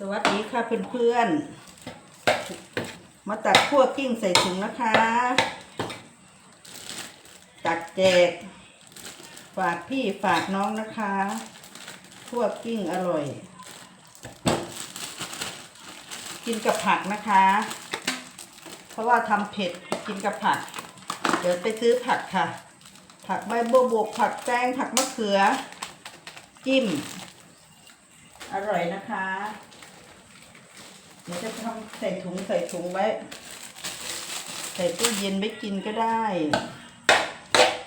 สวัสดีค่ะเพื่อนๆ มาตัดขั้วกิ้งใส่ถุงนะคะ ตักแจก ฝากพี่ฝากน้องนะคะขั้วกิ้งอร่อย กินกับผักนะคะ เพราะว่าทำเผ็ดกินกับผัก เดี๋ยวไปซื้อผักค่ะ ผักใบบัวบกผักแตงผักมะเขือ จิ้มอร่อยนะคะ เดี๋ยวจะทำใส่ถุงใส่ถุงไว้ ใส่ตู้เย็นไว้กินก็ได้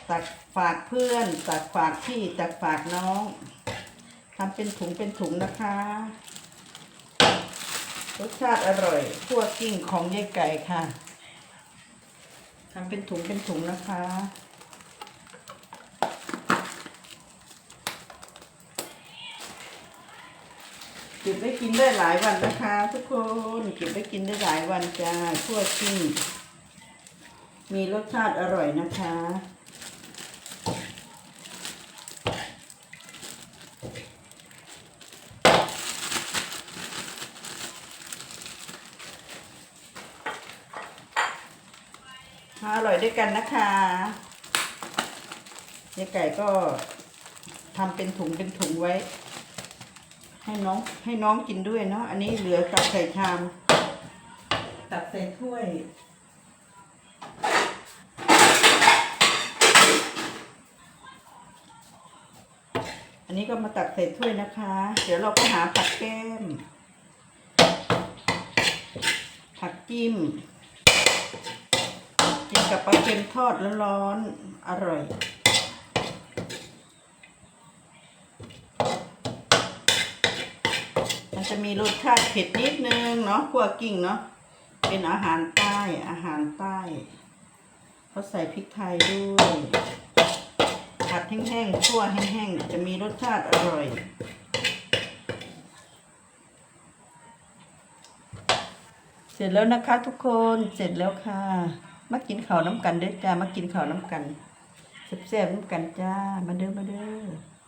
ตักฝากเพื่อน ตักฝากพี่ตักฝากน้องทำเป็นถุงเป็นถุงนะคะรสชาติอร่อยคั่วกิ้งของยายไก่ค่ะทำเป็นถุงเป็นถุงนะคะ เก็บไว้กินได้หลายวันนะคะ ทุกคนเก็บไว้กินได้หลายวันจ้าทั่วกิ้งมีรสชาติอร่อยนะคะมาอร่อยด้วยกันนะคะยายไก่ก็ทำเป็นถุงเป็นถุงไว้ ให้น้องให้น้องกินด้วยเนาะอันนี้เหลือตักใส่ชาม ตักใส่ถ้วย อันนี้ก็มาตักใส่ถ้วยนะคะ เดี๋ยวเราก็หาผักแก้ม ผักจิ้มกินกับปลาเค็มทอดร้อนๆอร่อย มัน จะมีรสชาติเผ็ดนิดนึงเนาะขั่วกิ่งเนาะเป็นอาหารใต้อาหารใต้เขาใส่พริกไทยด้วยผัดแห้งๆคั่วแห้งๆจะมีรสชาติอร่อยเสร็จแล้วนะคะทุกคนเสร็จแล้วค่ะ มากินข้าวน้ำกันเด้อจ้ามากินข้าวน้ำกันแซ่บๆน้ำกันจ้ามาเด้อมาเด้อ